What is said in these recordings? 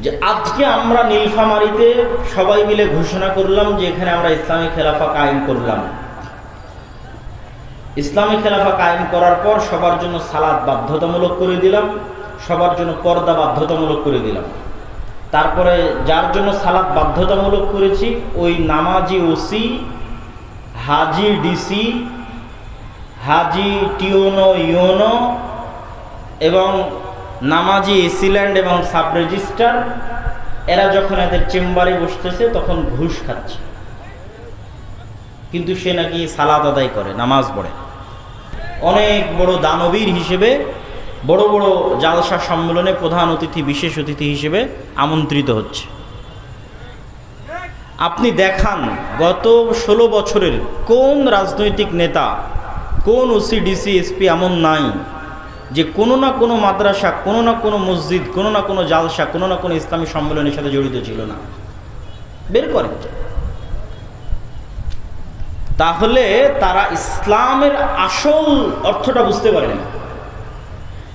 যে আজকে আমরা নীলফামারিতে সবাই মিলে ঘোষণা করলাম যে এখানে আমরা ইসলামী খেলাফা কায়েম করলাম। ইসলামী খেলাফা কায়েম করার পর সবার জন্য সালাদ বাধ্যতামূলক করে দিলাম, সবার জন্য পর্দা বাধ্যতামূলক করে দিলাম। তারপরে যার জন্য সালাদ বাধ্যতামূলক করেছি, ওই নামাজি ওসি, হাজি ডিসি, হাজি টিওনো ইওনো এবং নামাজি এসিল্যান্ড এবং সাব রেজিস্ট্রার এরা যখন এদের চেম্বারে বসতেছে তখন ঘুষ খাচ্ছে। কিন্তু সে নাকি সালাদ আদায় করে, নামাজ পড়ে। অনেক বড় দানবীর হিসেবে, বড় বড় জালসা সম্মেলনে প্রধান অতিথি, বিশেষ অতিথি হিসেবে আমন্ত্রিত হচ্ছে। আপনি দেখান গত ষোলো বছরের কোন রাজনৈতিক নেতা, কোন ওসি ডিসি এসপি এমন নাই। যে কোনো না কোনো মাদ্রাসা, কোনো না কোনো মসজিদ, কোনো না কোনো জালসা, কোনো না কোনো ইসলামী সম্মেলনের সাথে জড়িত ছিল না। বের করেন তাহলে তারা ইসলামের আসল অর্থটা বুঝতে পারে না।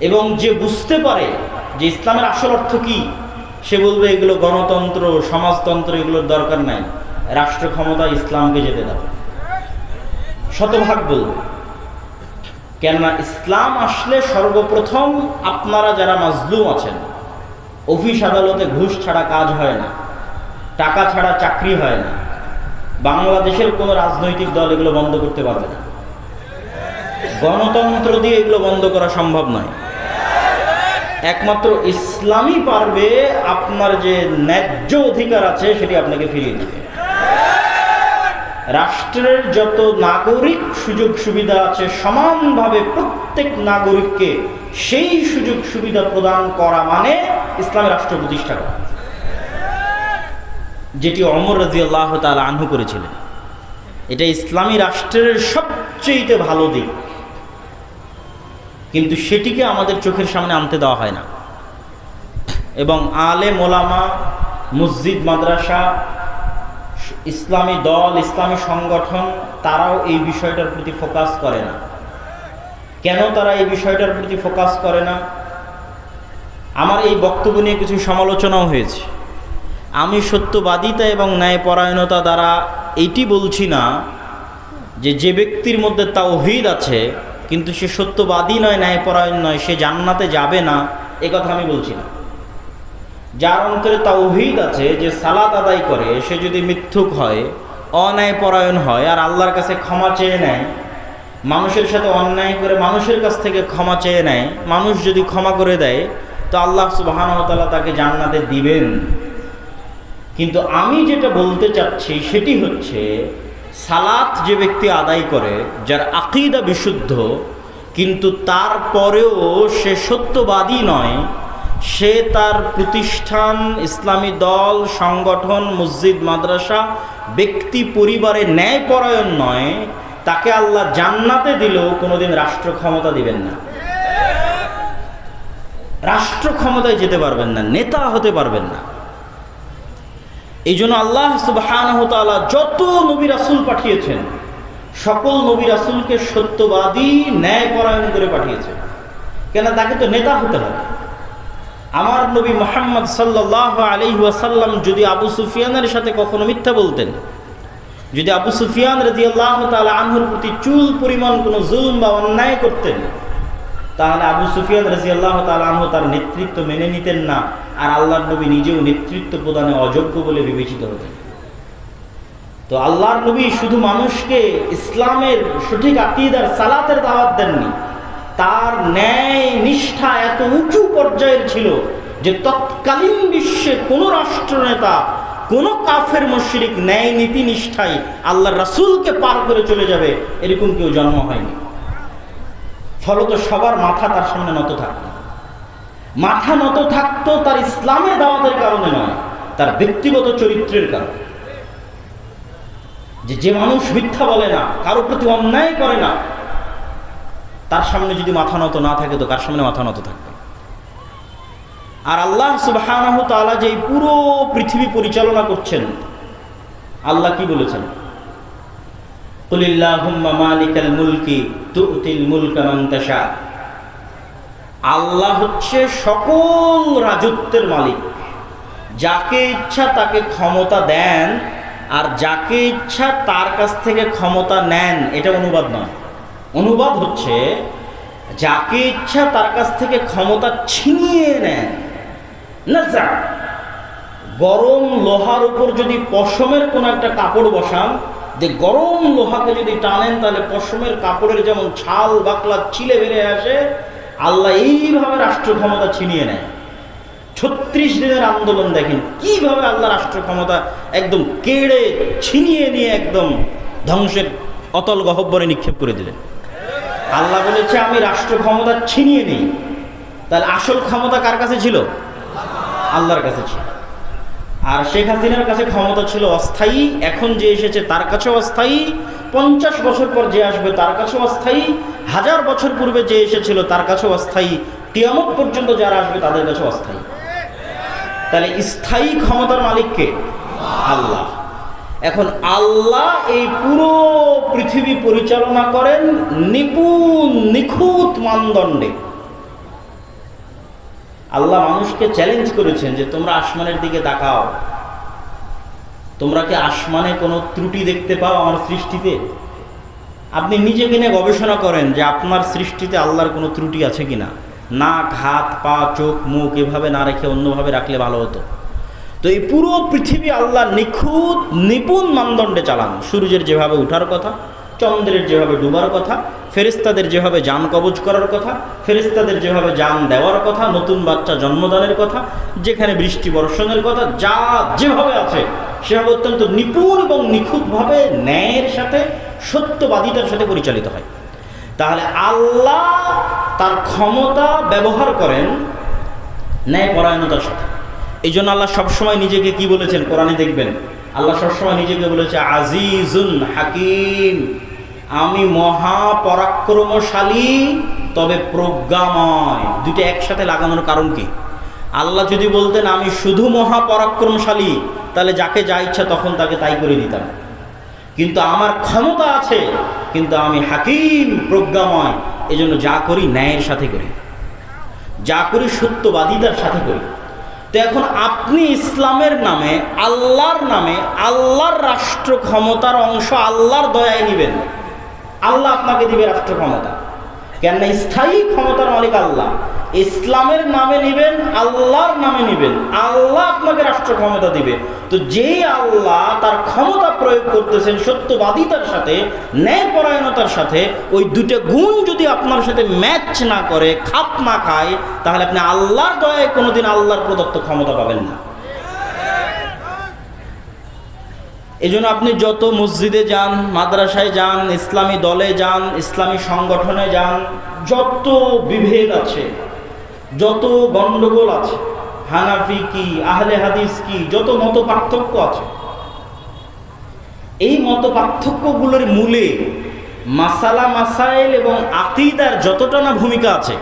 এবং যে বুঝতে পারে যে ইসলামের আসল অর্থ কি, সে বলবে এগুলো গণতন্ত্র, সমাজতন্ত্র, এগুলোর দরকার নাই। রাষ্ট্র ক্ষমতা ইসলামকে যেতে দাও। শতভাগ বলবে। কেননা ইসলাম আসলে সর্বপ্রথম আপনারা যারা মাজলুম আছেন, অফিস আদালতে ঘুষ ছাড়া কাজ হয় না, টাকা ছাড়া চাকরি হয় না, বাংলাদেশের কোনো রাজনৈতিক দল এগুলো বন্ধ করতে পারবে না। গণতন্ত্র দিয়ে এগুলো বন্ধ করা সম্ভব নয়। একমাত্র ইসলামই পারবে আপনার যে ন্যায্য অধিকার আছে সেটি আপনাকে ফিরিয়ে দিতে। রাষ্ট্রের যত নাগরিক সুযোগ সুবিধা আছে সমানভাবে প্রত্যেক নাগরিককে সেই সুযোগ সুবিধা প্রদান করা মানে ইসলামের রাষ্ট্র প্রতিষ্ঠা করা। যেটি অমর রাজি আল্লাহ তালা আনহু করেছিলেন। এটা ইসলামী রাষ্ট্রের সবচেয়ে ভালো দিক। কিন্তু সেটিকে আমাদের চোখের সামনে আনতে দেওয়া হয় না। এবং আলে মোলামা মসজিদ, মাদ্রাসা ইসলামী দল, ইসলামী সংগঠন, তারাও এই বিষয়টার প্রতি ফোকাস করে না। কেন তারা এই বিষয়টার প্রতি ফোকাস করে না? আমার এই বক্তব্য নিয়ে কিছু সমালোচনাও হয়েছে। আমি সত্যবাদিতা এবং ন্যায়পরায়ণতা দ্বারা এইটি বলছি না যে যে ব্যক্তির মধ্যে তাওহিদ আছে, কিন্তু সে সত্যবাদী নয়, ন্যায়পরায়ণ নয়, সে জান্নাতে যাবে না, এ কথা আমি বলছি না। যার অন্তরে তাওহিদ আছে, যে সালাত আদায় করে, সে যদি মিথ্যুক হয়, অন্যায়পরায়ণ হয়, আর আল্লাহর কাছে ক্ষমা চেয়ে নেয়, মানুষের সাথে অন্যায় করে মানুষের কাছ থেকে ক্ষমা চেয়ে নেয়, মানুষ যদি ক্ষমা করে দেয়, তো আল্লাহ সুবাহানতালা তাকে জান্নাতে দিবেন। কিন্তু আমি যেটা বলতে চাচ্ছি, সেটি হচ্ছে, সালাত যে ব্যক্তি আদায় করে, যার আকিদা বিশুদ্ধ, কিন্তু তারপরেও সে সত্যবাদী নয় সে তার প্রতিষ্ঠান, ইসলামী দল, সংগঠন, মসজিদ, মাদ্রাসা, ব্যক্তি পরিবারে ন্যায়পরায়ণ নয়, তাকে আল্লাহ জান্নাতে দিলেও কোনোদিন রাষ্ট্র ক্ষমতা দিবেন না। রাষ্ট্র ক্ষমতায় যেতে পারবেন না, নেতা হতে পারবেন না। এই জন্য আল্লাহ সুবাহানহতালা যত নবী রাসুল পাঠিয়েছেন, সকল নবী রাসুলকে সত্যবাদী, ন্যায়পরায়ণ করে পাঠিয়েছেন। কেন? তাকে তো নেতা হতে হবে। আমার নবী মোহাম্মদ সাল্লাহ আলি ওয়াসাল্লাম যদি আবু সুফিয়ানের সাথে কখনো মিথ্যা বলতেন, যদি আবু সুফিয়ান রাজি আল্লাহ তালা আনহুর প্রতি চুল পরিমাণ কোনো জুলুম বা অন্যায় করতেন, তাহলে আবু সুফিয়ান রাজি আল্লাহ তালাহ তার নেতৃত্ব মেনে নিতেন না আর আল্লাহর নবী নিজেও নেতৃত্ব প্রদানে অযোগ্য বলে বিবেচিত হতেন। তো আল্লাহর নবী শুধু মানুষকে ইসলামের সঠিক আকিদার সালাতের দাওয়াত দেননি তার ন্যায়, নিষ্ঠা এত উঁচু পর্যায়ের ছিল যে তৎকালীন বিশ্বে কোনো রাষ্ট্রনেতা, কোনো কাফের মশরিক ন্যায়, নীতি, নিষ্ঠায় আল্লাহ রাসুলকে পার করে চলে যাবে, এরকম কেউ জন্ম হয়নি। ফলত সবার মাথা তার সামনে নত থাকত। মাথা নত থাকতো তার ইসলামের দাওয়াতের কারণে নয়, তার ব্যক্তিগত চরিত্রের কারণে। যে যে মানুষ মিথ্যা বলে না, কারও প্রতি অন্যায় করে না তার সামনে যদি মাথা নত না থাকে তো কার সামনে মাথা নত থাকবে? আর আল্লাহ সুবাহ যে পুরো পৃথিবী পরিচালনা করছেন, আল্লাহ কি বলেছেন? মুলকি আল্লাহ হচ্ছে সকল রাজত্বের মালিক। যাকে ইচ্ছা তাকে ক্ষমতা দেন, আর যাকে ইচ্ছা তার কাছ থেকে ক্ষমতা নেন, এটা অনুবাদ নয়। অনুবাদ হচ্ছে, যাকে ইচ্ছা তার কাছ থেকে ক্ষমতা ছিনিয়ে নেন না গরম লোহার উপর যদি পশমের কোনো একটা কাপড় বসান, যে গরম লোহাকে যদি টানেন, তাহলে পশমের কাপড়ের যেমন ছাল, বাকলা চিলে বেড়ে আসে, আল্লাহ এইভাবে রাষ্ট্র ক্ষমতা ছিনিয়ে নেয়। ছত্রিশ দিনের আন্দোলন দেখেন, কীভাবে আল্লাহ রাষ্ট্র ক্ষমতা একদম কেড়ে ছিনিয়ে নিয়ে একদম ধ্বংসের অতল গহব্বরে নিক্ষেপ করে দিলেন। আল্লাহ বলেছে, আমি রাষ্ট্র ক্ষমতা ছিনিয়ে নিই। তাহলে আসল ক্ষমতা কার কাছে ছিল? আল্লাহর কাছে ছিল। আর শেখ হাসিনার কাছে ক্ষমতা ছিল অস্থায়ী। এখন যে এসেছে তার কাছেও অস্থায়ী। পঞ্চাশ বছর পর যে আসবে তার কাছেও অস্থায়ী। হাজার বছর পূর্বে যে এসেছিল তার কাছেও অস্থায়ী। টিয়ামত পর্যন্ত যারা আসবে তাদের কাছেও অস্থায়ী। তাহলে স্থায়ী ক্ষমতার মালিককে আল্লাহ। এখন আল্লাহ এই পুরো পৃথিবী পরিচালনা করেন নিপুণ, নিখুঁত মানদণ্ডে। আল্লাহ মানুষকে চ্যালেঞ্জ করেছেন যে তোমরা আসমানের দিকে তাকাও। তোমরা কি আসমানে কোনো ত্রুটি দেখতে পাও আমার সৃষ্টিতে? আপনি নিজে কিনে গবেষণা করেন যে আপনার সৃষ্টিতে আল্লাহর কোনো ত্রুটি আছে কি না নাক, হাত, পা, চোখ, মুখ এভাবে না রেখে অন্যভাবে রাখলে ভালো হতো। তো এই পুরো পৃথিবী আল্লাহ নিখুঁত, নিপুণ মানদণ্ডে চালান। সূর্যের যেভাবে উঠার কথা, চন্দ্রের যেভাবে ডুবার কথা ফেরিস্তাদের যেভাবে যান কবজ করার কথা ফেরিস্তাদের যেভাবে যান দেওয়ার কথা, নতুন বাচ্চা জন্মদানের কথা, যেখানে বৃষ্টি বর্ষণের কথা, যা যেভাবে আছে, সেভাবে অত্যন্ত নিপুণ এবং নিখুঁতভাবে ন্যায়ের সাথে, সত্যবাদিতার সাথে পরিচালিত হয়। তাহলে আল্লাহ তার ক্ষমতা ব্যবহার করেন ন্যায় পরায়ণতার সাথে। এই জন্য আল্লাহ সবসময় নিজেকে কি বলেছেন? কোরআনে দেখবেন। আল্লাহ সবসময় নিজেকে বলেছে, আজিজুন হাকিম। আমি মহা পরাক্রমশালী তবে প্রজ্ঞাময়। দুটো একসাথে লাগানোর কারণ কি? আল্লাহ যদি বলতেন, আমি শুধু মহা পরাক্রমশালী তাহলে যাকে যা ইচ্ছা তখন তাকে তাই করে দিতাম। কিন্তু আমার ক্ষমতা আছে, কিন্তু আমি হাকিম, প্রজ্ঞাময়। এজন্য যা করি ন্যায়ের সাথে করি। যা করি সত্যবাদিতার সাথে করি। তো এখন আপনি ইসলামের নামে, আল্লাহর নামে, আল্লাহর রাষ্ট্র ক্ষমতার অংশ, আল্লাহর দয়ায় নিবেন। আল্লাহ আপনাকে দিবে রাষ্ট্র ক্ষমতা। কেননা স্থায়ী ক্ষমতার মালিক আল্লাহ। ইসলামের নামে নিবেন, আল্লাহর নামে নেবেন। আল্লাহ আপনাকে রাষ্ট্র ক্ষমতা দিবে। তো যেই আল্লাহ তার ক্ষমতা প্রয়োগ করতেছেন সত্যবাদিতার সাথে, ন্যায়পরায়ণতার সাথে, ওই দুটো গুণ যদি আপনার সাথে ম্যাচ না করে, খাপ না খায়, তাহলে আপনি আল্লাহর দয়ায় কোনোদিন আল্লাহর প্রদত্ত ক্ষমতা পাবেন না। এই জন্য আপনি যত মসজিদে যান, মাদ্রাসায় যান, ইসলামী দলে যান, ইসলামী সংগঠনে যান, যত বিভেদ আছে, যত গণ্ডগোল আছে, হানাফি কি, আহলে হাদিস কি, যত মত পার্থক্য আছে, এই মত পার্থক্যগুলোর মূলে মাসালা, মাসাইল এবং আকিদার যতটা না ভূমিকা আছে,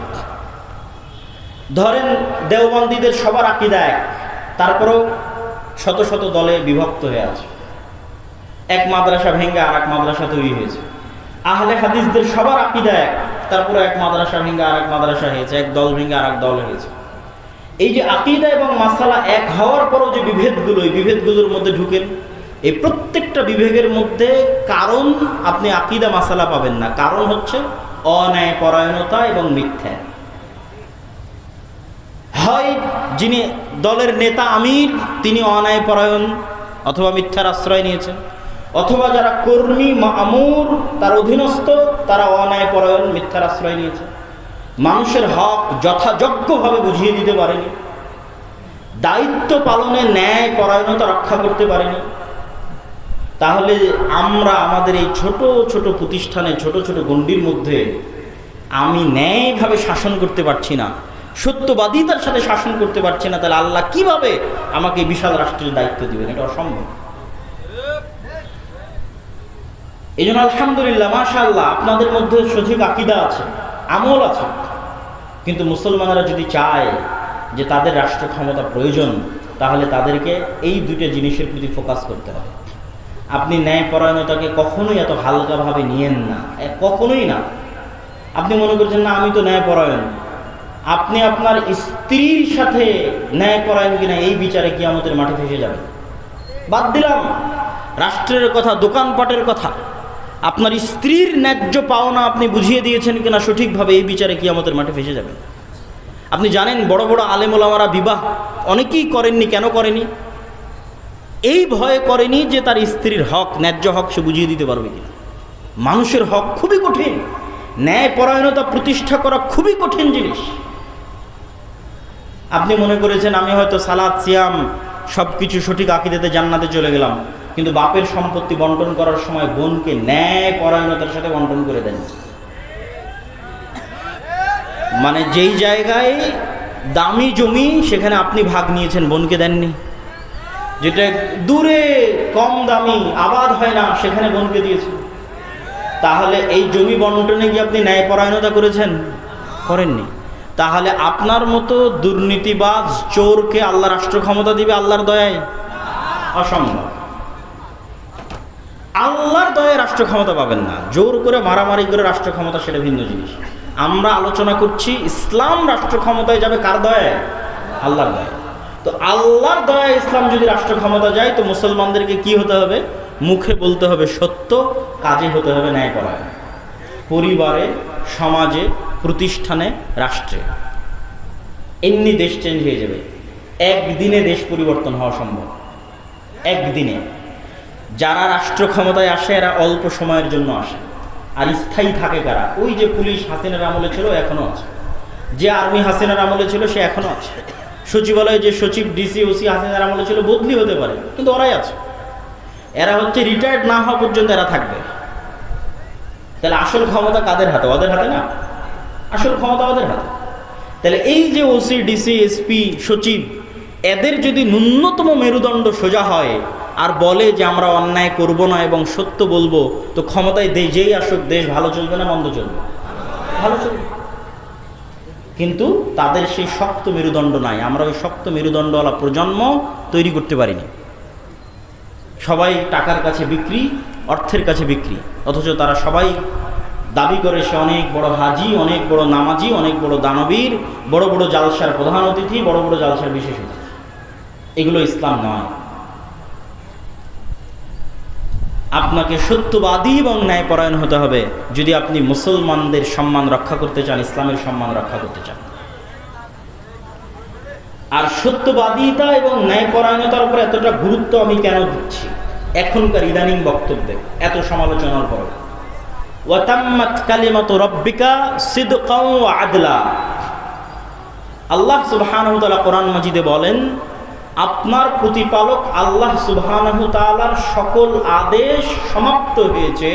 ধরেন দেওবন্দীদের সবার আকিদা এক, তারপরেও শত শত দলে বিভক্ত হয়ে আছে। এক মাদ্রাসা ভেঙে আর এক মাদ্রাসা তৈরি হয়েছে। আহলে হাদিসদের সবার আকিদা এক তারপরে এক মাদ্রাসা ভেঙে আর এক মাদ্রাসা হয়েছে, এক দল ভেঙে আর এক দল হয়েছে। এই যে আকিদা এবং মাসালা এক হওয়ার পরও যে বিভেদগুলো, এই বিভেদগুলোর মধ্যে ঢুকেন, এই প্রত্যেকটা বিভেদের মধ্যে কারণ আপনি আকিদা মাসালা পাবেন না। কারণ হচ্ছে অন্যায়, পরায়ণতা এবং মিথ্যা। হয় যিনি দলের নেতা আমির, তিনি অন্যায়, পরায়ণ অথবা মিথ্যার আশ্রয় নিয়েছেন। অথবা যারা কর্মী, মামুর, তার অধীনস্থ, তারা অন্যায় পরায়ণ মিথ্যার আশ্রয় নিয়েছে। মানুষের হক যথাযোগ্যভাবে বুঝিয়ে দিতে পারেনি। দায়িত্ব পালনে ন্যায় পরায়ণতা রক্ষা করতে পারেনি। তাহলে আমরা আমাদের এই ছোট ছোট প্রতিষ্ঠানে, ছোট ছোট গণ্ডির মধ্যে আমি ন্যায়ভাবে শাসন করতে পারছি না, সত্যবাদিতার সাথে শাসন করতে পারছি না, তাহলে আল্লাহ কীভাবে আমাকে বিশাল রাষ্ট্রের দায়িত্ব দিবেন? এটা অসম্ভব। এই জন্য আলহামদুলিল্লাহ মাশাল্লাহ আপনাদের মধ্যে সঠিক আকিদা আছে, আমল আছে। কিন্তু মুসলমানরা যদি চায় যে তাদের রাষ্ট্র ক্ষমতা প্রয়োজন, তাহলে তাদেরকে এই দুইটা জিনিসের প্রতি ফোকাস করতে হবে। আপনি ন্যায়পরায়ণতাকে কখনোই এত হালকাভাবে নিয়েন না কখনোই না। আপনি মনে করছেন, না, আমি তো ন্যায়পরায়ণ। আপনি আপনার স্ত্রীর সাথে ন্যায় করায়েন কিনা, এই বিচারে কি আমাদের মাঠে ফেসে যাবে। বাদ দিলাম, রাষ্ট্রের কথা, দোকানপাটের কথা। আপনার স্ত্রীর ন্যায্য পাওনা আপনি বুঝিয়ে দিয়েছেন কিনা সঠিকভাবে এই বিচারে কি আমাদের মাঠে ফেসে যাবে। আপনি জানেন বড় বড় আলেমোলামারা বিবাহ অনেকেই করেননি, কেন করেনি? এই ভয়ে করেনি যে তার স্ত্রীর হক, ন্যায্য হক সে বুঝিয়ে দিতে পারবে কিনা। মানুষের হক খুবই কঠিন ন্যায় পরায়ণতা প্রতিষ্ঠা করা খুবই কঠিন জিনিস। আপনি মনে করেছেন, আমি হয়তো সালাদ, সিয়াম সব কিছু সঠিক আকিদাতে জান্নাতে চলে গেলাম। কিন্তু বাপের সম্পত্তি বন্টন করার সময় বোনকে ন্যায় পরায়ণতার সাথে বন্টন করে দেন। মানে যেই জায়গায় দামি জমি, সেখানে আপনি ভাগ নিয়েছেন, বোনকে দেননি। যেটা দূরে কম দামি, আবাদ হয় না, সেখানে বোনকে দিয়েছেন। তাহলে এই জমি বন্টনে কি আপনি ন্যায়পরায়ণতা করেছেন? করেননি। তাহলে আপনার মতো দুর্নীতিবাজ চোরকে আল্লাহ রাষ্ট্র ক্ষমতা দিবে আল্লাহর দয়ায়? অসম্ভব। আল্লাহর দয়ায় রাষ্ট্র ক্ষমতা পাবেন না। জোর করে মারামারি করে রাষ্ট্র ক্ষমতা সেটা ভিন্ন জিনিস। আমরা আলোচনা করছি ইসলাম রাষ্ট্র ক্ষমতায় যাবে কার দয়ায়? আল্লাহর দয়ায়। তো আল্লাহর দয়ায় ইসলাম যদি রাষ্ট্র ক্ষমতা যায়, তো মুসলমানদেরকে কি হতে হবে? মুখে বলতে হবে সত্য, কাজে হতে হবে ন্যায় পরায়ণ পরিবারে, সমাজে, প্রতিষ্ঠানে, রাষ্ট্রে। এমনি দেশ চেঞ্জ হয়ে যাবে। একদিনে দেশ পরিবর্তন হওয়া সম্ভব। একদিনে। যারা রাষ্ট্র ক্ষমতায় আসে, এরা অল্প সময়ের জন্য আসে। আর স্থায়ী থাকে কারা? ওই যে পুলিশ হাসিনার আমলে ছিল এখনও আছে। যে আর্মি হাসিনার আমলে ছিল, সে এখনও আছে। সচিবালয়ে যে সচিব ডিসি ওসি হাসিনার আমলে ছিল, বদলি হতে পারে, কিন্তু ওরাই আছে। এরা হচ্ছে রিটায়ার্ড না হওয়া পর্যন্ত এরা থাকবে। তাহলে আসল ক্ষমতা কাদের হাতে? ওদের হাতে না? আসল ক্ষমতা ওদের হাতে। তাহলে এই যে ওসি ডিসি এসপি সচিব, এদের যদি ন্যূনতম মেরুদণ্ড সোজা হয় আর বলে যে আমরা অন্যায় করব না এবং সত্য বলব, তো ক্ষমতায় যেই আসুক, দেশ ভালো চলবে না মন্দ চলবে? ভালো চলবে। কিন্তু তাদের সেই শক্ত মেরুদণ্ড নাই। আমরা ওই শক্ত মেরুদণ্ডওয়ালা প্রজন্ম তৈরি করতে পারিনি। সবাই টাকার কাছে বিক্রি, অর্থের কাছে বিক্রি। অথচ তারা সবাই দাবি করে, সে অনেক বড় হাজি, অনেক বড় নামাজি, অনেক বড় দানবীর, বড় বড় জালসার প্রধান অতিথি, বড় বড় জালসার বিশেষ এগুলো ইসলাম নয়। আপনাকে সত্যবাদী এবং ন্যায়পরায়ণ হতে হবে যদি আপনি মুসলমানদের সম্মান রক্ষা করতে চান, ইসলামের সম্মান রক্ষা করতে চান। আর সত্যবাদিতা এবং ন্যায়পরায়ণতার উপর এতটা গুরুত্ব আমি কেন দিচ্ছি? এখনকার ইদানিং বক্তব্যে, এত সমালোচনার পর রব্বিকা আদলা। আল্লাহ সুবহানাহু কোরআন মাজিদে বলেন আপনার প্রতিপালক আল্লাহ তাআলার সকল আদেশ সমাপ্ত হয়েছে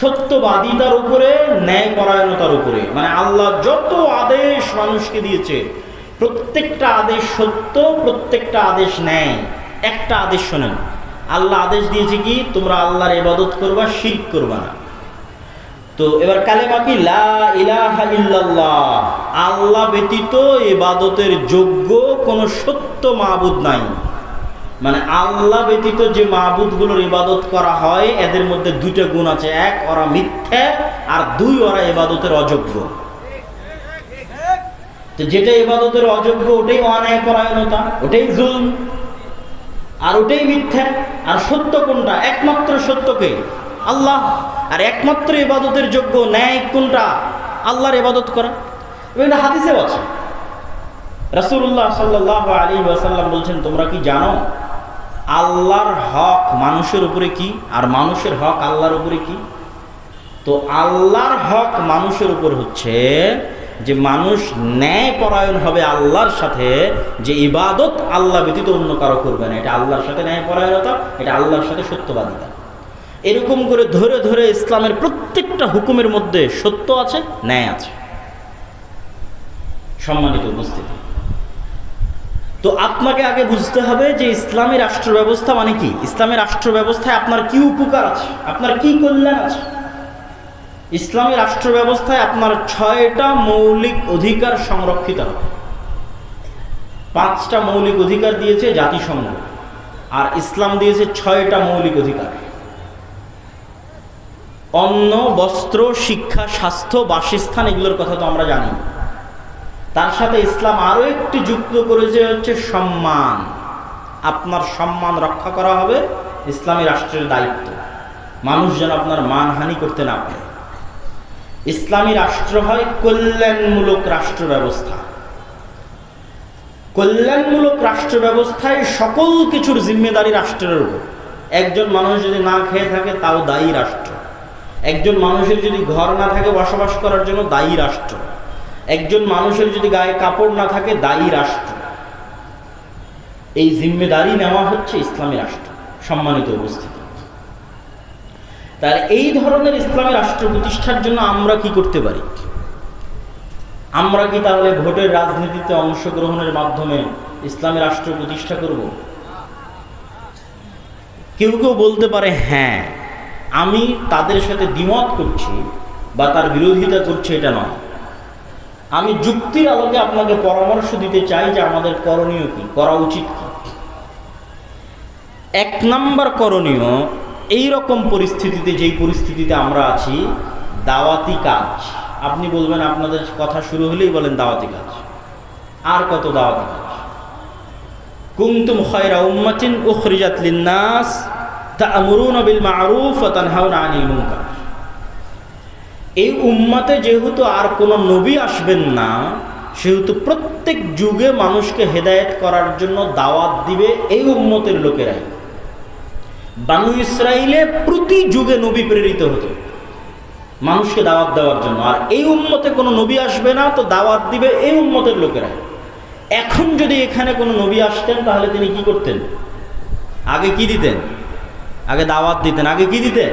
সত্যবাদিতার উপরে, ন্যায়পরায়ণতার উপরে। মানে আল্লাহ যত আদেশ মানুষকে দিয়েছে, প্রত্যেকটা আদেশ সত্য, প্রত্যেকটা আদেশ ন্যায়, একটা আদেশ শোনেন। আল্লাহ আদেশ দিয়েছে কি? তোমরা আল্লাহর ইবাদত করবা, শিরক করবা না। তো এবার কালেমা কি? লা ইলাহা ইল্লাল্লাহ। আল্লাহ ব্যতীত ইবাদতের যোগ্য কোনো সত্য মাবুদ নাই। মানে আল্লাহ ব্যতীত যে মাবুদগুলোর ইবাদত করা হয়, এদের মধ্যে দুইটা গুণ আছে। এক, ওরা মিথ্যা, আর দুই, ওরা ইবাদতের অযোগ্য। যেটা ইবাদতের অযোগ্য, ওটাই অন্যায় পরায়ণতা, ওটাই জুলম, আর ওটাই মিথ্যা। আর সত্য কোনটা? একমাত্র সত্যকে। আল্লাহ। আর একমাত্র ইবাদতের যোগ্য ন্যায় কোনটা? আল্লাহর ইবাদত করা। এবং হাদিসেও আছে। রাসূলুল্লাহ সাল্লাহ আলী ওয়াসাল্লাম বলছেন, তোমরা কি জানো, আল্লাহর হক মানুষের উপরে কি আর মানুষের হক আল্লাহর উপরে কি? তো আল্লাহর হক মানুষের উপর হচ্ছে যে মানুষ ন্যায় পরায়ণ হবে আল্লাহর সাথে, যে ইবাদত আল্লাহ ব্যতীত অন্য কারও করবে না। এটা আল্লাহর সাথে ন্যায় পরায়ণতা এটা আল্লাহর সাথে সত্যবাদিতা। এরকম করে ধরে ধরে ইসলামের প্রত্যেকটা হুকুমের মধ্যে সত্য আছে, ন্যায় আছে। সম্মানিত উপস্থিতি। তো আপনাকে আগে বুঝতে হবে যে ইসলামী রাষ্ট্র ব্যবস্থা মানে কি? ইসলামী রাষ্ট্র ব্যবস্থায় আপনার কি উপকার আছে? আপনার কি কল্যাণ আছে? ইসলামী রাষ্ট্র ব্যবস্থায় আপনার ছয়টা মৌলিক অধিকার সংরক্ষিত হবে। পাঁচটা মৌলিক অধিকার দিয়েছে জাতিসংঘ, আর ইসলাম দিয়েছে ছয়টা মৌলিক অধিকার। অন্ন, বস্ত্র, শিক্ষা, স্বাস্থ্য, বাসস্থান, এগুলোর কথা তো আমরা জানি। তার সাথে ইসলাম আরও একটি যুক্ত করেছে হচ্ছে সম্মান। আপনার সম্মান রক্ষা করা হবে ইসলামী রাষ্ট্রের দায়িত্ব। মানুষ যেন আপনার মানহানি করতে না পারে। ইসলামী রাষ্ট্র হয় কল্যাণমূলক রাষ্ট্র ব্যবস্থা। কল্যাণমূলক রাষ্ট্র ব্যবস্থায় সকল কিছুর জিম্মেদারি রাষ্ট্রের উপর। একজন মানুষ যদি না খেয়ে থাকে, তাও দায়ী রাষ্ট্র। একজন মানুষের যদি ঘর না থাকে বসবাস করার জন্য দায়ী রাষ্ট্র। একজন মানুষের যদি গায়ে কাপড় না থাকে দায়ী রাষ্ট্র। এই জিম্মেদারি নেওয়া হচ্ছে ইসলামী রাষ্ট্র, সম্মানিত উপস্থিতি। তার এই ধরনের ইসলামী রাষ্ট্র প্রতিষ্ঠার জন্য আমরা কি করতে পারি? আমরা কি তাহলে ভোটের রাজনীতিতে অংশগ্রহণের মাধ্যমে ইসলামী রাষ্ট্র প্রতিষ্ঠা করব? কেউ কেউ বলতে পারে হ্যাঁ। আমি তাদের সাথে দ্বিমত করছি বা তার বিরোধিতা করছি এটা নয়। আমি যুক্তির আলোকে আপনাকে পরামর্শ দিতে চাই যে আমাদের করণীয় কি, করা উচিত কি। এক নাম্বার করণীয় এই রকম পরিস্থিতিতে, যেই পরিস্থিতিতে আমরা আছি, দাওয়াতি কাজ। আপনি বলবেন, আপনাদের কথা শুরু হলেই বলেন দাওয়াতি কাজ। আর কত দাওয়াতি কাজ? কুমতুম খয়রা উম্মাতিন উখরিজাত লিন্নাস। তা'মুরুনা বিল মা'রুফ তানহাউনা আনিল মুনকার। এই উম্মাতে যেহেতু আর কোনো নবী আসবেন না, সেহেতু প্রত্যেক যুগে মানুষকে হেদায়েত করার জন্য দাওয়াত দিবে এই উম্মতের লোকেরাই। বানু ইসরায়েলে প্রতি যুগে নবী প্রেরিত হতো। মানুষকে দাওয়াত দেওয়ার জন্য। আর এই উম্মতে কোনো নবী আসবে না, তো দাওয়াত দিবে এই উম্মতের লোকেরা এখন যদি এখানে কোনো নবী আসতেন, তাহলে তিনি কি করতেন? আগে কি দিতেন? আগে দাওয়াত দিতেন, আগে কি দিতেন?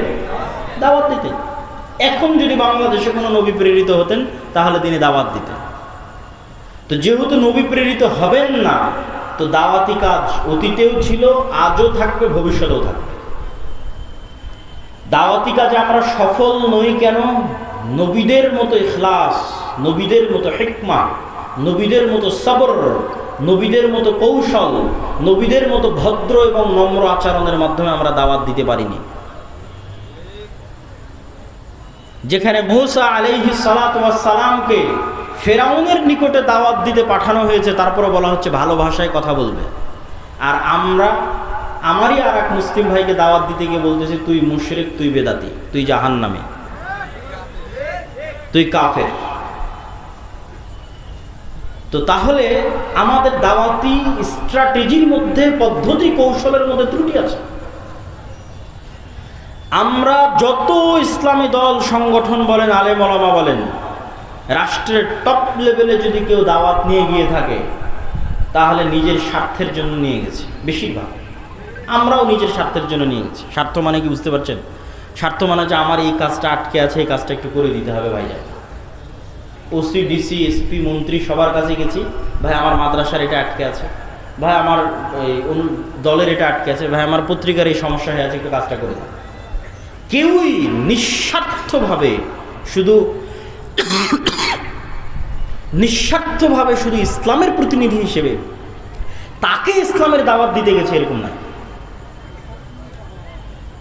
দাওয়াত দিতেন। এখন যদি বাংলাদেশে কোনো নবী প্রেরিত হতেন, তাহলে তিনি দাওয়াত দিতেন। তো যেহেতু নবী প্রেরিত হবেন না, তো দাওয়াতি কাজ অতীতেও ছিল, আজও থাকবে, ভবিষ্যতেও থাকবে। দাওয়াতি কাজে আমরা সফল নই কেন? নবীদের মতো ইখলাস, নবীদের মতো হেকমা, নবীদের মতো সবর নবীদের মতো কৌশল, নবীদের মতো ভদ্র এবং নম্র আচরণের মাধ্যমে আমরা দাওয়াত দিতে পারিনি। যেখানে মৌসা আলাইহি সালামকে ফেরাউনের নিকটে দাওয়াত দিতে পাঠানো হয়েছে, তারপরে বলা হচ্ছে ভালো ভাষায় কথা বলবে। আর আমরা, আমারই আর এক মুসলিম ভাইকে দাওয়াত দিতে গিয়ে বলতেছি, তুই মুশরিক, তুই বেদাতি, তুই জাহান নামে তুই কাফের। তো তাহলে আমাদের দাওয়াতি স্ট্র্যাটেজির মধ্যে, পদ্ধতি, কৌশলের মধ্যে ত্রুটি আছে। আমরা যত ইসলামী দল, সংগঠন বলেন, আলেম ওলামা বলেন, রাষ্ট্রের টপ লেভেলে যদি কেউ দাওয়াত নিয়ে গিয়ে থাকে, তাহলে নিজের স্বার্থের জন্য নিয়ে গেছে, বেশিরভাগ। আমরাও নিজের স্বার্থের জন্য নিয়ে গেছি। স্বার্থ মানে কি বুঝতে পারছেন? স্বার্থ মানে যে আমার এই কাজটা আটকে আছে, এই কাজটা একটু করে দিতে হবে ভাইজান। ওসি ডিসি এসপি মন্ত্রী সবার কাছে গেছি। ভাই, আমার মাদ্রাসার এটা আটকে আছে। ভাই, আমার দলের এটা আটকে আছে। ভাই, আমার পত্রিকার এই সমস্যা হয়ে আছে, একটু কাজটা করে দাও। কেউই নিঃস্বার্থভাবে শুধু নিঃস্বার্থভাবে শুধু ইসলামের প্রতিনিধি হিসেবে তাকে ইসলামের দাওয়াত দিতে গেছে এরকম না।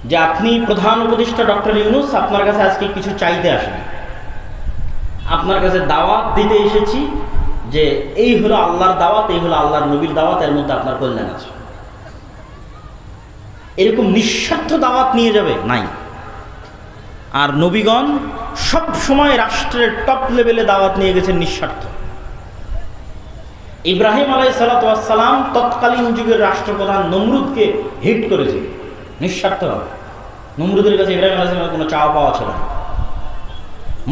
যে আপনি প্রধান উপদেষ্টা ডক্টর ইউনুস, আপনার কাছে আজকে কিছু চাইতে আসেন। আপনার কাছে দাওয়াত দিতে এসেছি যে এই হলো আল্লাহর দাওয়াত, এই হলো আল্লাহর নবীর দাওয়াত, এর মধ্যে আপনার কল্যাণ আছে। এরকম নিঃস্বার্থ দাওয়াত নিয়ে যাবে? নাই। আর নবীগণ সব সময় রাষ্ট্রের টপ লেভেলে দাওয়াত নিয়ে গেছেন নিঃস্বার্থ। ইব্রাহিম আলাই সালাতাম তৎকালীন যুগের রাষ্ট্রপ্রধান নমরুদকে হিট করেছে। নিঃস্বার্থভাবে। নমরুদের কাছে ইব্রাহিম আলাইসলামের কোনো চাওয়া পাওয়া ছিল না।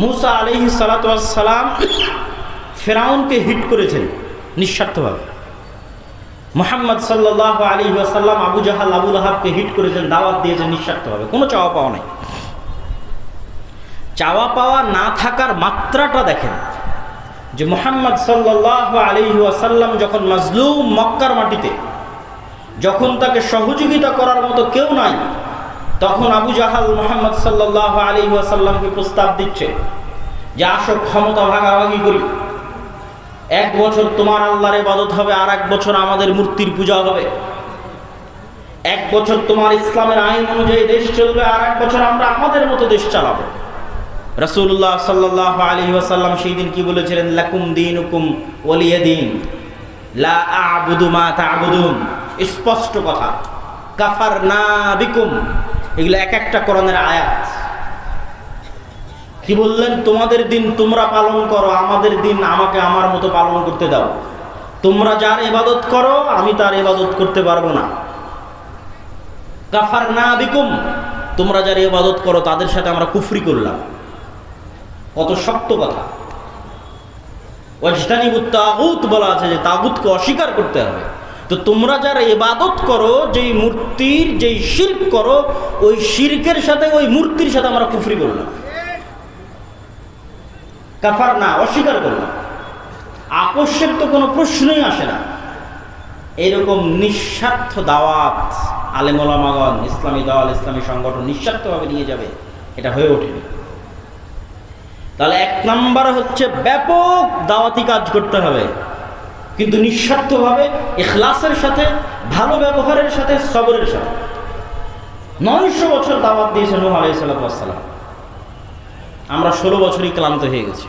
মুসা আলহি সালাতাম ফেরাউনকে হিট করেছেন নিঃস্বার্থভাবে। মোহাম্মদ সাল্লাহ আলী আসাল্লাম আবু জাহাল আবুল আহাবকে হিট করেছেন, দাওয়াত দিয়েছেন নিঃস্বার্থভাবে। কোনো চাওয়া পাওয়া নাই। চাওয়া পাওয়া না থাকার মাত্রাটা দেখেন যে মোহাম্মদ সাল্লাহ আলী যখন মাজলুম মক্কার মাটিতে, যখন তাকে সহযোগিতা করার মতো কেউ নাই তখন আবু জাহাল মোহাম্মদ সাল্লাহ আলী আসাল্লামকে প্রস্তাব দিচ্ছে যে আসো, ক্ষমতা ভাগাভাগি করি। এক বছর তোমার আল্লাহর ইবাদত হবে, আর এক বছর আমাদের মূর্তির পূজা হবে। এক বছর তোমার ইসলামের আইন অনুযায়ী দেশ চলবে, আর এক বছর আমরা আমাদের মতো দেশ চালাবো। রসুল্লাহ সাল্লাহ আলী ওয়াসাল্লাম সেই দিন কি বলেছিলেন? লাকুম দিন হুকুম ওলিয়ে দিন লা স্পষ্ট কথা কাফার না বিকুম। এগুলো এক একটা করণের আয়াত। কি বললেন? তোমাদের দিন তোমরা পালন করো, আমাদের দিন আমাকে আমার মতো পালন করতে দাও। তোমরা যার ইবাদত করো, আমি তার ইবাদত করতে পারব না। কাফার না বিকুম। তোমরা যার ইবাদত করো, তাদের সাথে আমরা কুফরি করলাম। কত শক্ত কথা। ওয়াজতানিবুত তাগুত বলা আছে যে তাগুতকে অস্বীকার করতে হবে। তো তোমরা যারা ইবাদত করো, যেই মূর্তির যেই শির্ক করো, ওই শির্কের সাথে ওই মূর্তির সাথে আমরা কুফরি করলাম। কাফার না, অস্বীকার করলাম। আপোষের তো কোনো প্রশ্নই আসে না। এরকম নিঃস্বার্থ দাওয়াত আলেমোলামাগন ইসলামী দল, ইসলামী সংগঠন নিঃস্বার্থভাবে নিয়ে যাবে, এটা হয়ে ওঠেনি। তাহলে এক নাম্বার হচ্ছে ব্যাপক দাওয়াতি কাজ করতে হবে। কিন্তু নিঃস্বার্থভাবে এখলাসের সাথে, ভালো ব্যবহারের সাথে, সবরের সাথে। নয়শো বছর দাওয়াত দিয়েছে নূহ আলাইসাল্লাম আমরা ষোলো বছরই ক্লান্ত হয়ে গেছি।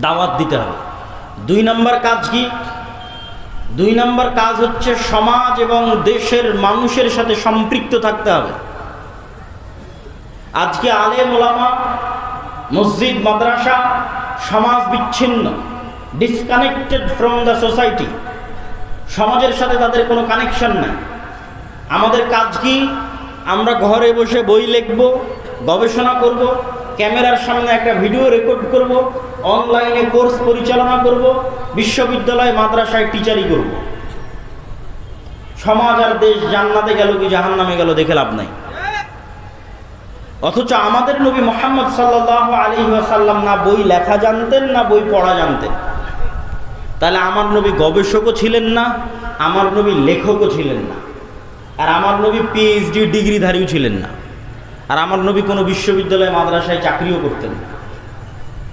দাওয়াত দিতে হবে। দুই নম্বর কাজ কি? দুই নাম্বার কাজ হচ্ছে সমাজ এবং দেশের মানুষের সাথে সম্পৃক্ত থাকতে হবে। আজকে আলে ওলামা, মসজিদ, মাদ্রাসা সমাজ বিচ্ছিন্ন। ডিসকানেক্টেড ফ্রম দ্য সোসাইটি সমাজের সাথে তাদের কোনো কানেকশন নাই। আমাদের কাজ কি? আমরা ঘরে বসে বই লিখব, গবেষণা করব, ক্যামেরার সামনে একটা ভিডিও রেকর্ড করব অনলাইনে কোর্স পরিচালনা করব, বিশ্ববিদ্যালয়, মাদ্রাসায় টিচারই করব। সমাজ আর দেশ জান্নাতে গেল কি জাহান নামে গেল দেখে লাভ নাই। অথচ আমাদের নবী মোহাম্মদ সাল্লাহ আলী সাল্লাম না বই লেখা জানতেন, না বই পড়া জানতেন। তাহলে আমার নবী গবেষকও ছিলেন না, আমার নবী লেখকও ছিলেন না। আর আমার নবী পিএইচডি ডিগ্রিধারীও ছিলেন না। আর আমার নবী কোনো বিশ্ববিদ্যালয় মাদ্রাসায় চাকরিও করতেন না।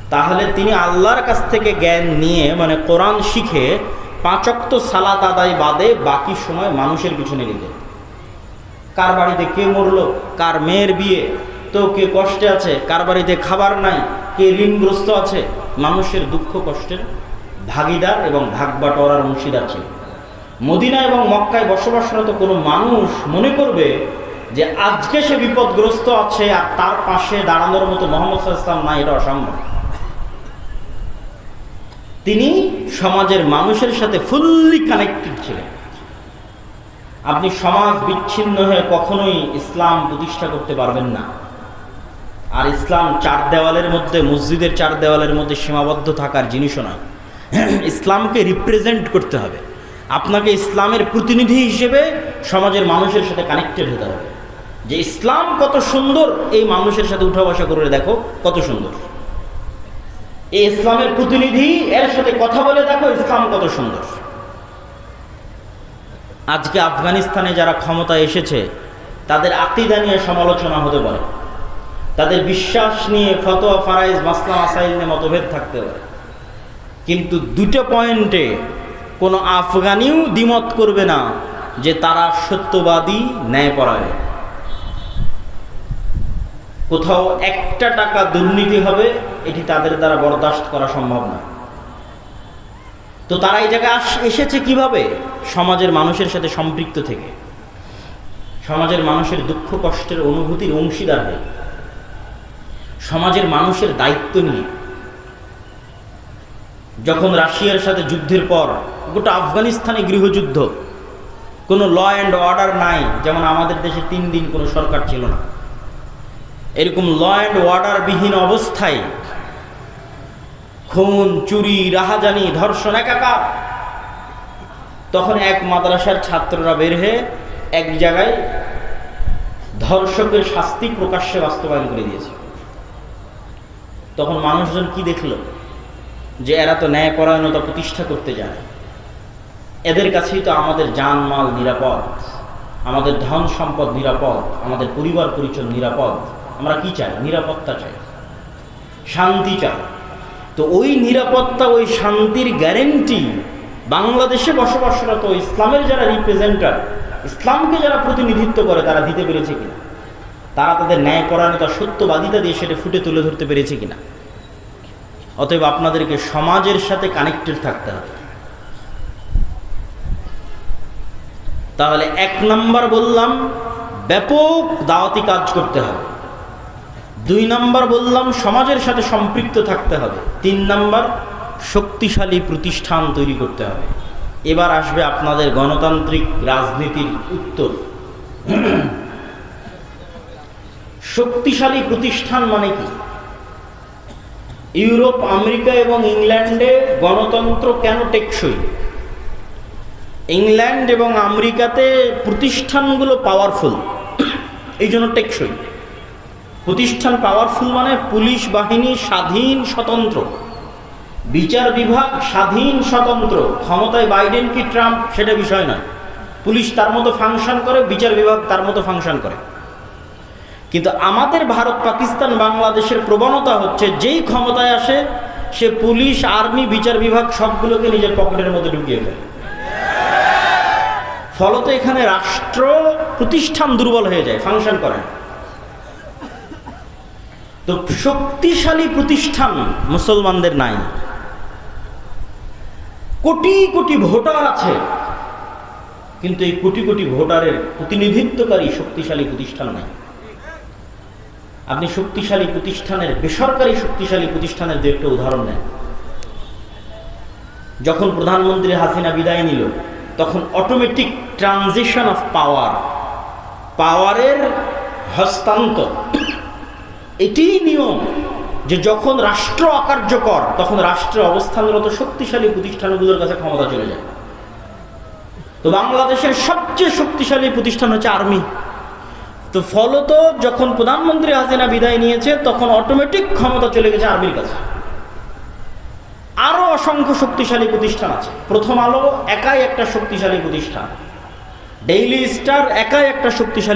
তাহলে তিনি আল্লাহর কাছ থেকে জ্ঞান নিয়ে মানে কোরআন শিখে পাঁচক্ত সালাত আদায় বাদে বাকি সময় মানুষের পিছনে লিখে কার বাড়িতে কে মরলো, কার মেয়ের বিয়ে, তো কে কষ্টে আছে, কার বাড়িতে খাবার নাই, কে ঋণগ্রস্ত আছে, মানুষের দুঃখ কষ্টের ভাগিদার এবং ভাগ বাটোয়ারার অংশীদার ছিল। মদিনা এবং মক্কায় বসবাসরত কোনো মানুষ মনে করবে যে আজকে সে বিপদগ্রস্ত আছে আর তার পাশে দাঁড়ানোর মতো মোহাম্মদ ইসলাম না এটা অসম্ভব। তিনি সমাজের মানুষের সাথে ফুললি কানেক্টেড ছিলেন। আপনি সমাজ বিচ্ছিন্ন হয়ে কখনোই ইসলাম প্রতিষ্ঠা করতে পারবেন না। আর ইসলাম চার দেওয়ালের মধ্যে, মসজিদের চার দেওয়ালের মধ্যে সীমাবদ্ধ থাকার জিনিসও নয়। ইসলামকে রিপ্রেজেন্ট করতে হবে। আপনাকে ইসলামের প্রতিনিধি হিসেবে সমাজের মানুষের সাথে কানেক্টেড হতে হবে। যে ইসলাম কত সুন্দর, এই মানুষের সাথে উঠা বসা করে দেখো কত সুন্দর। এই ইসলামের প্রতিনিধি, এর সাথে কথা বলে দেখো ইসলাম কত সুন্দর। আজকে আফগানিস্তানে যারা ক্ষমতায় এসেছে, তাদের আকিদা নিয়ে সমালোচনা হতে পারে। তাদের বিশ্বাস নিয়ে ফতোয়া, ফারাইজ মাসলা মাসাইল নিয়ে মতভেদ থাকতে পারে। কিন্তু দুটো পয়েন্টে কোনো আফগানিও দ্বিমত করবে না যে তারা সত্যবাদী ন্যায়পরায়ণ। কোথাও একটা টাকা দুর্নীতি হবে, এটি তাদের দ্বারা বরদাস্ত করা সম্ভব না। তো তারা এই জায়গায় এসেছে কীভাবে? সমাজের মানুষের সাথে সম্পৃক্ত থেকে। সমাজের মানুষের দুঃখ কষ্টের অনুভূতির অংশীদার হয়ে। সমাজের মানুষের দায়িত্ব নিয়ে। যখন রাশিয়ার সাথে যুদ্ধের পর গোটা আফগানিস্তানে গৃহযুদ্ধ, কোনো ল অ্যান্ড অর্ডার নাই, যেমন আমাদের দেশে তিন দিন কোনো সরকার ছিল না। এরকম ল অ্যান্ড অর্ডার বিহীন অবস্থায় খুন, চুরি, রাহাজানি, ধর্ষণ একাকার। তখন এক মাদ্রাসার ছাত্ররা বের হয়ে এক জায়গায় ধর্ষকের শাস্তি প্রকাশ্যে বাস্তবায়ন করে দিয়েছে। তখন মানুষজন কি দেখল? যে এরা তো ন্যায়পরায়ণতা প্রতিষ্ঠা করতে যায় এদের কাছেই তো আমাদের জানমাল নিরাপদ, আমাদের ধন সম্পদ নিরাপদ, আমাদের পরিবার পরিচয় নিরাপদ। আমরা কি চাই? নিরাপত্তা চাই। শান্তি চাই। তো ওই নিরাপত্তা, ওই শান্তির গ্যারেন্টি বাংলাদেশে বসবাসরত ইসলামের যারা রিপ্রেজেন্টার ইসলামকে যারা প্রতিনিধিত্ব করে, তারা দিতে পেরেছে কিনা? তারা তাদের ন্যায় পরায়ণতা সত্যবাদিতা দিয়ে সেটা ফুটে তুলে ধরতে পেরেছে কিনা? অতএব আপনাদেরকে সমাজের সাথে কানেক্টেড থাকতে হবে। তাহলে এক নাম্বার বললাম, ব্যাপক দাওয়াতি কাজ করতে হবে। দুই নাম্বার বললাম, সমাজের সাথে সম্পৃক্ত থাকতে হবে। তিন নাম্বার, শক্তিশালী প্রতিষ্ঠান তৈরি করতে হবে। এবার আসবে আপনাদের গণতান্ত্রিক রাজনীতির উত্তর। শক্তিশালী প্রতিষ্ঠান মানে কি? ইউরোপ, আমেরিকা এবং ইংল্যান্ডে গণতন্ত্র কেন টেকসই? ইংল্যান্ড এবং আমেরিকাতে প্রতিষ্ঠানগুলো পাওয়ারফুল এই জন্য টেকসই। প্রতিষ্ঠান পাওয়ারফুল মানে পুলিশ বাহিনী স্বাধীন, স্বতন্ত্র। বিচার বিভাগ স্বাধীন, স্বতন্ত্র। ক্ষমতায় বাইডেন কি ট্রাম্প? সেটা বিষয় নয়। পুলিশ তার মতো ফাংশন করে, বিচার বিভাগ তার মতো ফাংশন করে। কিন্তু আমাদের ভারত, পাকিস্তান, বাংলাদেশের প্রবণতা হচ্ছে যেই ক্ষমতায় আসে, সে পুলিশ, আর্মি, বিচার বিভাগ সবগুলোকে নিজের পকেটের মধ্যে ঢুকিয়ে ফেলে। ফলত এখানে রাষ্ট্র প্রতিষ্ঠান দুর্বল হয়ে যায়, ফাংশন করে তো শক্তিশালী প্রতিষ্ঠান মুসলমানদের নাই। কোটি কোটি ভোটার আছে, কিন্তু এই কোটি কোটি ভোটারের প্রতিনিধিত্বকারী শক্তিশালী প্রতিষ্ঠান নাই। আপনি শক্তিশালী প্রতিষ্ঠানের, বেসরকারি শক্তিশালী প্রতিষ্ঠানের দু একটা উদাহরণ নেন। যখন প্রধানমন্ত্রী হাসিনা বিদায় নিল, তখন অটোমেটিক ট্রানজিশন অফ পাওয়ার পাওয়ারের হস্তান্তর। এটিই নিয়ম যে যখন রাষ্ট্র অকার্যকর, তখন রাষ্ট্রের অবস্থানরত শক্তিশালী প্রতিষ্ঠানগুলোর কাছে ক্ষমতা চলে যায়। তো বাংলাদেশের সবচেয়ে শক্তিশালী প্রতিষ্ঠান হচ্ছে আর্মি। তো ফলত যখন প্রধানমন্ত্রী হাসিনা বিদায় নিয়েছে, তখন অটোমেটিক ক্ষমতা চলে গেছে আর্মির কাছে। আরও অসংখ্য শক্তিশালী প্রতিষ্ঠান আছে। প্রথম আলো একাই একটা শক্তিশালী প্রতিষ্ঠান। ডেইলি স্টার একাই একটা শক্তিশালী